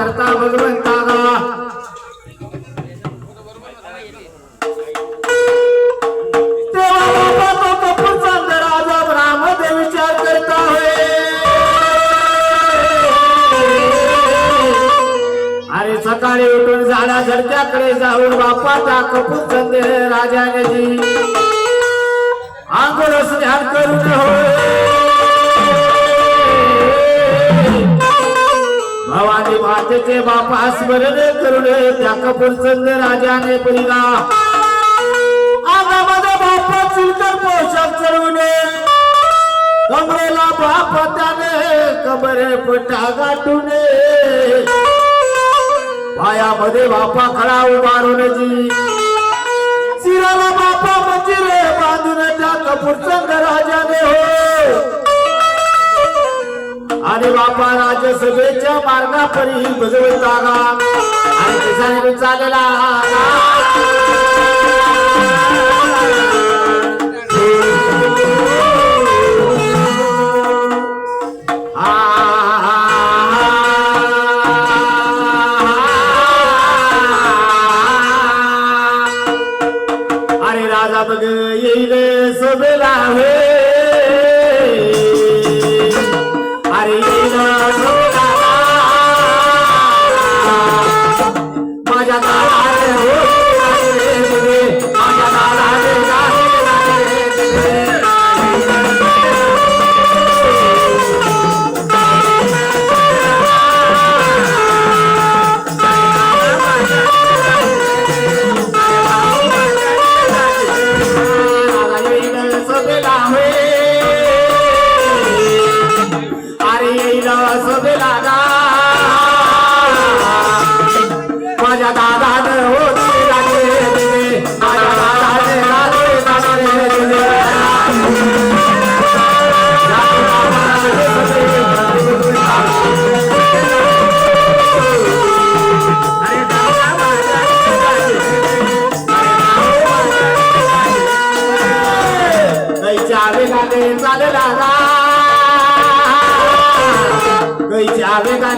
करता भगवंता अरे सकाळी उठून झाडा झडत्याकडे जाऊन बापाचा कपूर चंद राजाने जी आंघोळ स्नान करून हो. भवानी बापा स्मरण करून त्या कपूरचंद राजाने परिला माझा बापा चिलकर पोशाख चढवून कमरेला बापा त्याने कमरे पट्टा गाठून पायामध्ये बापा खडा उभारून जी. शिराला बापा मंजिरे बांधून त्या कपूरचंद राजाने हो आणि बापा राज्यसभेच्या मार्गापरी भगवंताला आणि दिसाने चालला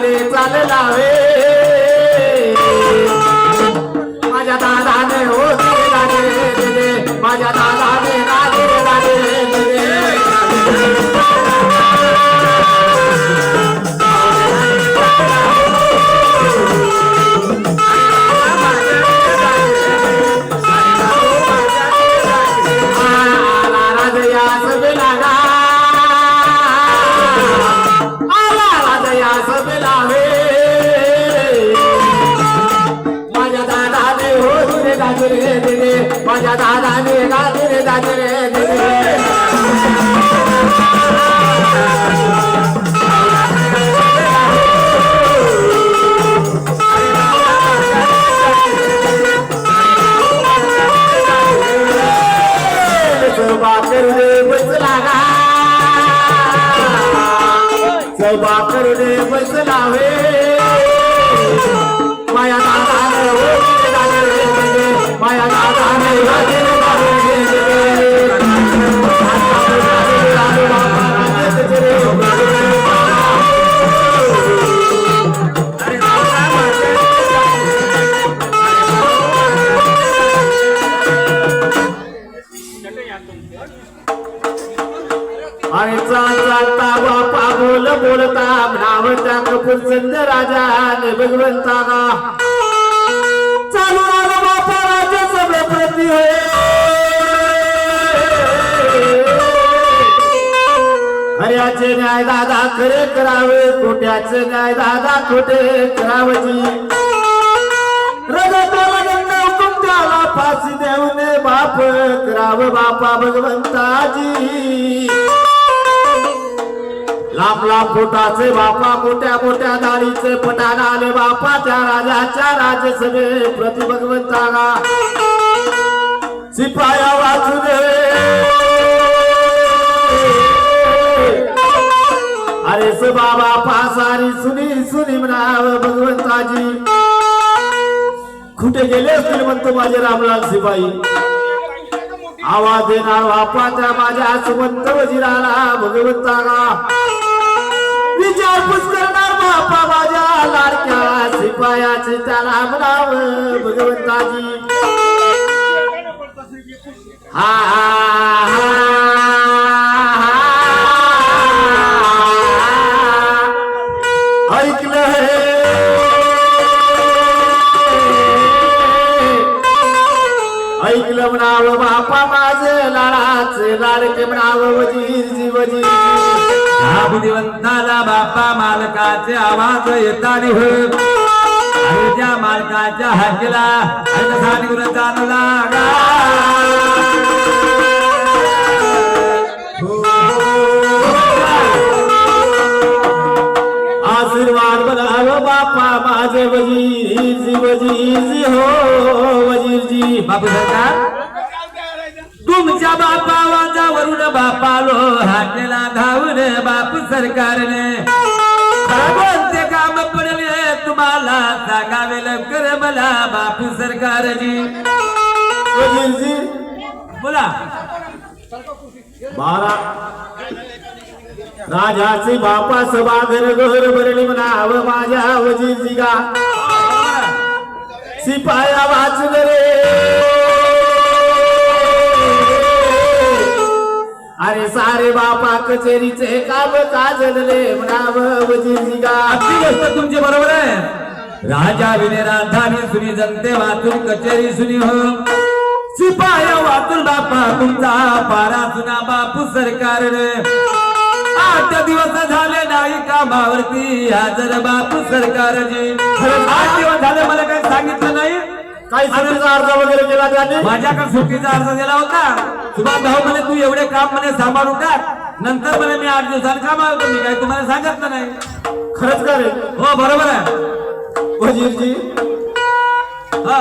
कैच्या लावे सभा करणे बसला वे माया दादाने हो माया दादाने म्हणजे आणि चालता बोल बोलता नावता कपूर चंद राजा ने चालू आला बापा राजा सगळे प्रती होय. खऱ्याचे न्याय दादा खरे करावे खोट्याचे न्याय दादा खोटे करावची. रगताला त्याला फाशी देऊने बाप कराव बापा भगवंताजी. लांब लांब फुटाचे बापा मोठ्या मोठ्या दाढीचे पटाण आले बापाच्या राजाच्या राजसभे. प्रति भगवंताला शिपाया वाचू दे. अरे से बाबा पासारी सुनी सुनी म्हणाव भगवंताजी. कुठे गेले असतील म्हणतो माझे रामलाल शिपाई आवाज देणार बापाच्या माझ्या सुमंत वजिराला भगवंताला विचारपूस करणार बापा माझ्या लाडक्या शिपायाचे त्याला म्हणाव भगवंताजी. हा हा, ऐकलं हे. ऐकलं म्हणावं बापा माझं लाडाचे लाडके म्हणावं वजीरजी वजीर या बुद्धिवंताला बापा मालकाचे आवाज येतानी हो आणि त्या मालकाच्या हाकेला आणि कसा लागा आशीर्वाद म्हणावं बापा माझे वजीरजी वजीरजी हो वजीरजी. बापू सरकार तुमच्या बापा वाजावरून बापालो हाकेला धावून बापू सरकारने. कोणते काम पडले तुम्हाला सांगावे लवकर मला बापू सरकारजी वजीरजी. बोला. बारा राजाचे बापा सभागर घर भरली म्हणावं माझ्या वजीरजी गा. शिपाया वाचलं रे अरे सारे बापा कचेरीचे काम काजलले म्हणावं अगदी गोष्ट तुमची बरोबर आहे. राजा विने राजधानी सुनी जनते वातून कचेरी सुनी हो. शिपाय वातून बापा तुमचा पारा सुना बापू सरकारने. आठ दिवस झाले नाही कामावरती हजर बापू सरकारजी आठ दिवस झाले मला काही सांगितलं नाही? काही सुट्टीचा अर्ज वगैरे केला त्याने माझ्याकडे सुट्टीचा अर्ज दिला होता. सुभाष भाऊ म्हणे तू एवढे काम म्हणे सांभाळून टाक. नंतर म्हणे मी आठ दिवसांनी कामावर मी काही तुम्हाला सांगितलं नाही. खरंच का रे? हो बरोबर आहे. वजीरजी. हा.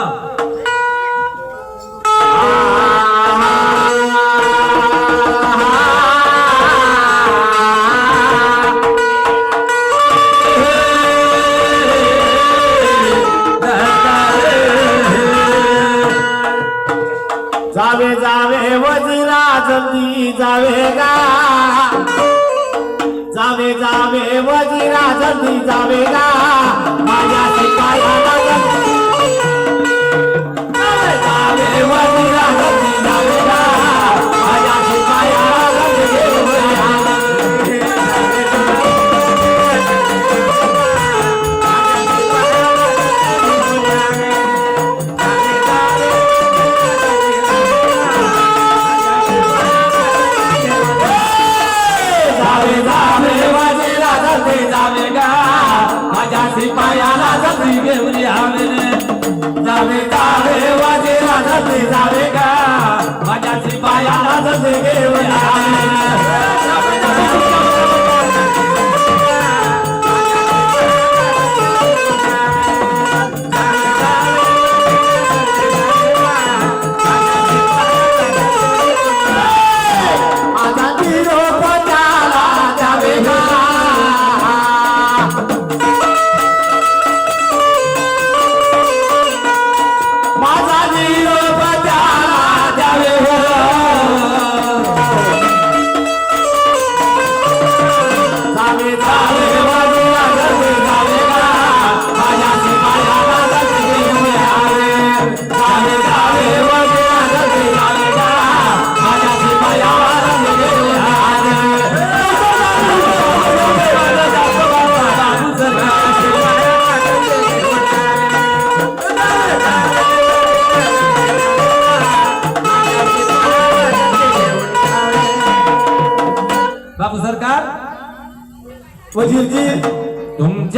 जावे वजीरा जल्दी जावे गा माझ्या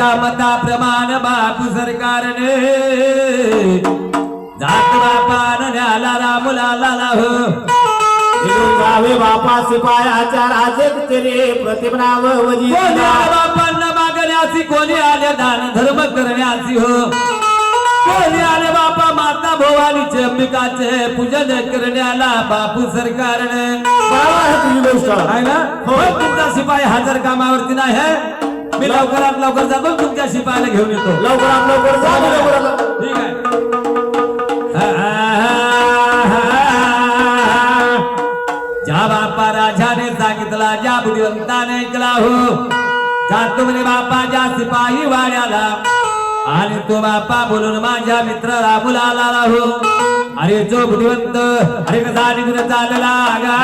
तुमच्या मताप्रमाणे बापू सरकारने. जात बापान न्याला रामुलाला हो. निघून जावे बापा शिपायाच्या राजेत तेरे प्रतिमनाव बापांना मागण्याची कोणी आले दान धर्म करण्याची हो. कोणी आले बापा माता भवानीचे अंबिकाचे पूजन करण्याला बापू सरकारने. तुझी गोष्ट. आहे ना? हो. तुमचा शिपाई हजर कामावरती नाही मी लवकरात लवकर जातो तुमच्या शिपायाला घेऊन येतो. लवकरात लवकर जा लवकरात लवकर- ठीक आहे. ज्या बापा राजाने सांगितला ज्या बुद्धिवंताने ऐकला हो जातो म्हणे बापाच्या सिपाही वाड्याला आणि तो बापा बोलून माझ्या मित्राला मुलाला राहू अरे जो बुद्धिवंत अरे कसा निघून चालला गा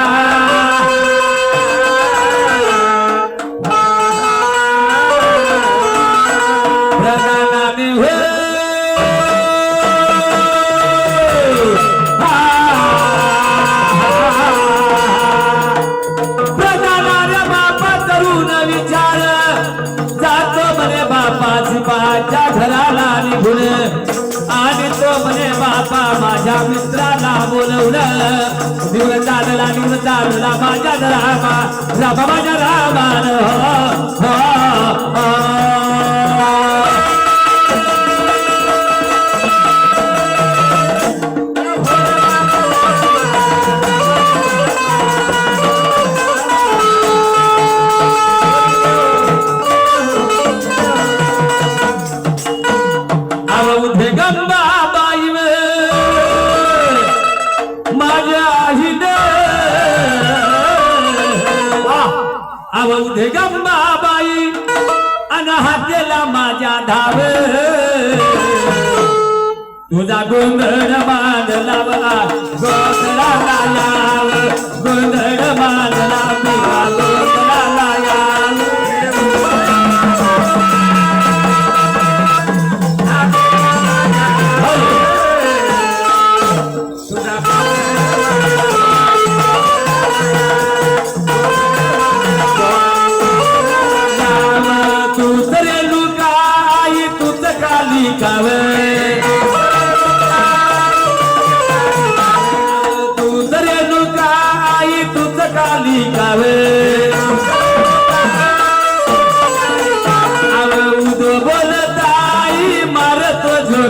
रामा रामा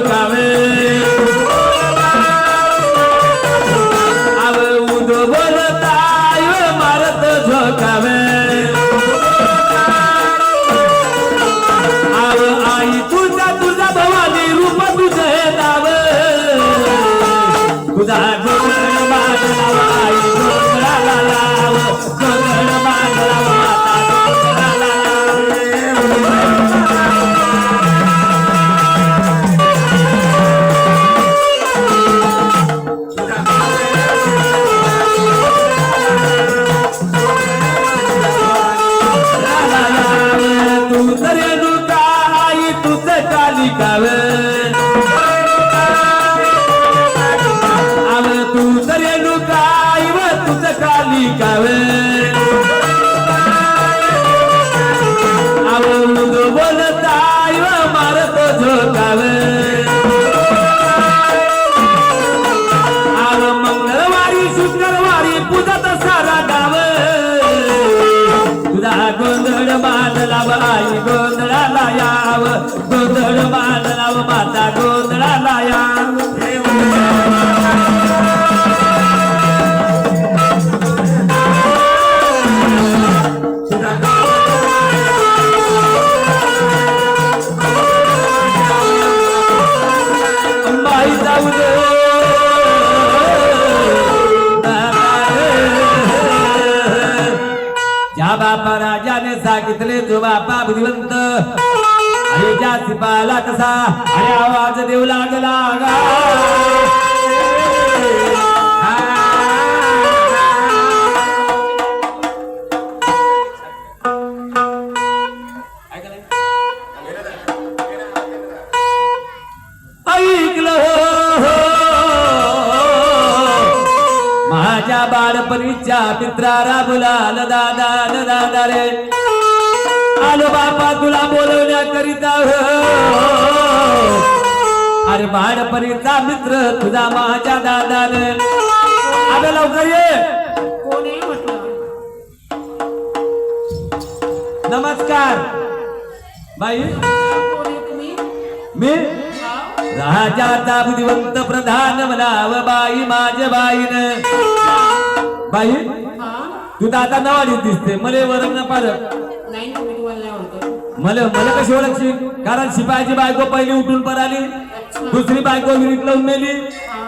কামে लाव गोंधळ बांधला लाव माता गोंधळाला लाया. बाई जाऊ दे. ज्या बापा राजाने सांगितले जो बापा बुद्धिवंत. अरे सिपाला कसा अरे आवाज देऊ लागला गा. ऐकलं माझ्या बालपणीच्या मित्रा राबुला दादा दादा रे आलो बापा तुला बोलवण्याकरिता. हो. अरे बाळपणीचा मित्र तुझा माझ्या दादाने. आलं लवकर ये. नमस्कार. बाई. मी हा? राजाचा बुद्धिवंत प्रधान म्हणाव बाई माझ्या बाईन. बाई तू दादा आता नवाडीत दिसते. मले वरण न पालक मला मला कशी ओळखशील कारण शिपायाची बायको पहिली उठून पळाली दुसरी बायको विहिरीत लावून मेली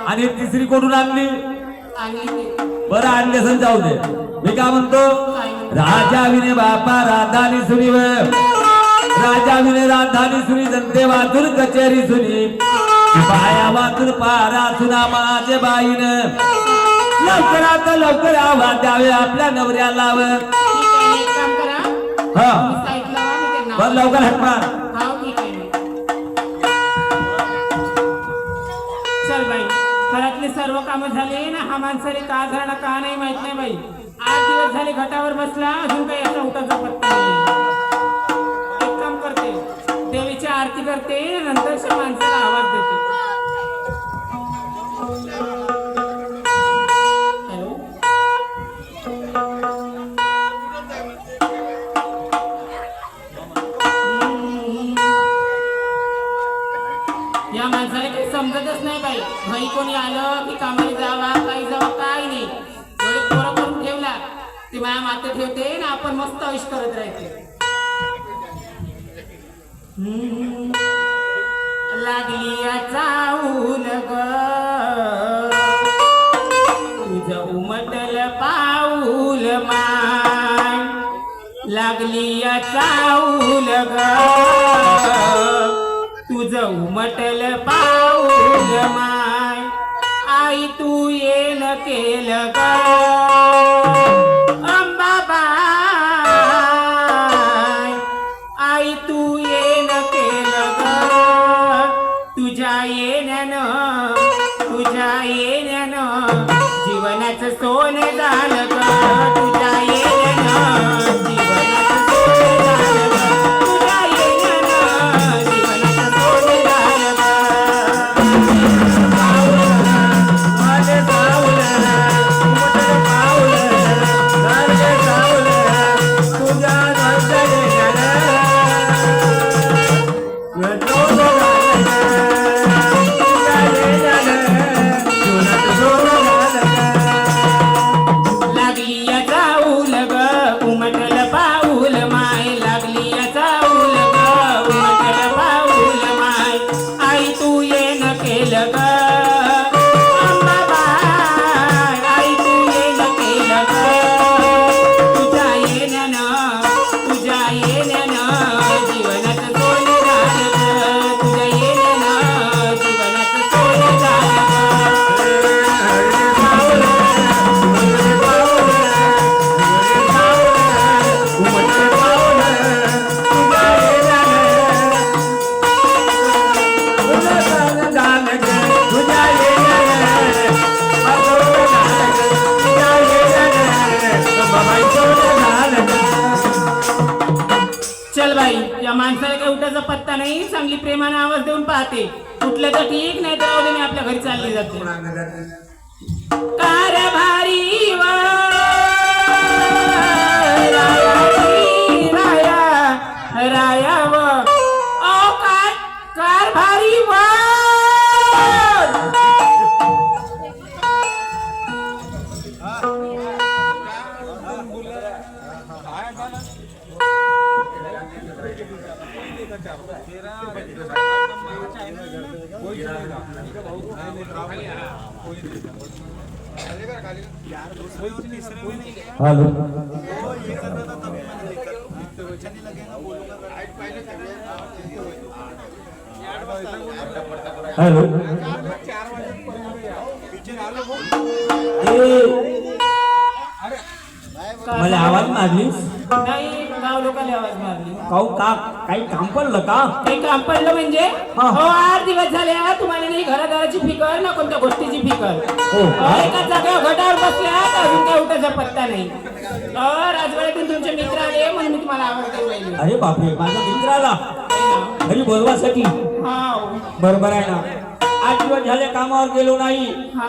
आणि तिसरी कोठून आणली? बरं आणले जाऊ दे. मी काय म्हणतो? राजा विने बापा राधानी सुनीव राजा विने राजधानी सुनी जनते वाचून कचेरी सुनी. बाया वाचून पारा सुना माझे बाईन. लवकरात लवकर आवाज द्यावे आपल्या नवऱ्याला हा. बस लवकर हात मार. चल बाई घरातले सर्व कामं झाले ना? हा माणसाने का झाला का नाही माहीत नाही बाई. आठ दिवस झाले घटावर बसला अजून काही असा उठाचा पत्ता नाही. एक काम करते देवीची आरती करते नंतर माणसाला आवाज देते. माणसाला काही समजतच नाही बाई. घरी कोणी आलं की कामाला जावा काही जावा काय नाही. एवढे पोरं करून ठेवला ती माया माते ठेवते ना आपण मस्त ऐश करत राहते. लागली या चाऊल ग. उमटल पाऊल माय. लागली चाऊल ग. उमटल पाऊल माय. आई तू येन केलं ग हॅलो. मला आवाज मारलीस? नाही गाव लोकांनी आवाज मारली. काऊ का? काही काम पडलं का? काही काम पडलं म्हणजे? हा. हो आठ दिवस झाले हा, तुम्हाला नाही घरादाराची फिकर ना कोणत्या गोष्टीची फिकर. हो. हो, एका जागेवर घटावर बसल्या तर अजून काही उठायचा पत्ता नाही. राजवाड्यातून तुमचे मित्र आले म्हणून मी तुम्हाला. अरे बापरे माझा मित्र आला हा. घरी बोलवासाठी हा बरोबर आहे ना? आठ दिवस झाले कामावर गेलो नाही. हा